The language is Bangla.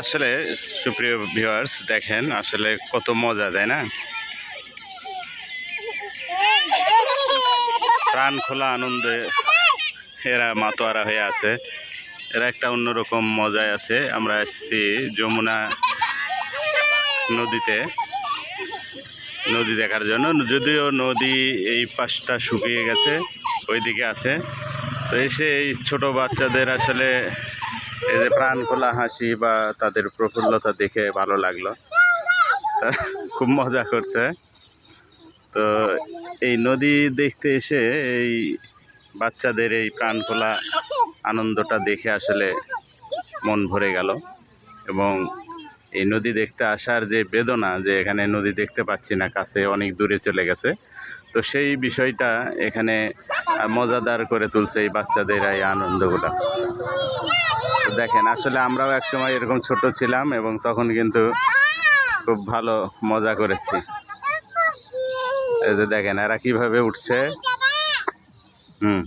আসলে সুপ্রিয় ভিউয়ার্স দেখেন আসলে কত মজা, তাই না? প্রাণ খোলা আনন্দে এরা মাতোয়ারা হয়ে আছে। এরা একটা অন্যরকম মজায় আছে। আমরা এসেছি যমুনা নদীতে। নদী দেখার জন্য। যদিও নদী এই পাশটা শুকিয়ে গেছে, ওইদিকে আছে। তো এসে এই ছোটো বাচ্চাদের আসলে যে প্রাণ খোলা হাসি বা তাদের প্রফুল্লতা দেখে ভালো লাগল। খুব মজা করছে। তো এই নদী দেখতে এসে এই বাচ্চাদের এই প্রাণ খোলা আনন্দটা দেখে আসলে মন ভরে গেল। এবং এই নদী দেখতে আসার যে বেদনা যে এখানে নদী দেখতে পাচ্ছি না, কাছে অনেক দূরে চলে গেছে। তো সেই বিষয়টা এখানে মজাদার করে তুলছে এই বাচ্চাদের এই আনন্দগুলো। দেখেন, আসলে আমরাও একসময় এরকম ছোট ছিলাম এবং তখন কিন্তু খুব ভালো মজা করেছি। এই যে দেখেন, এরা কীভাবে উঠছে। হুম।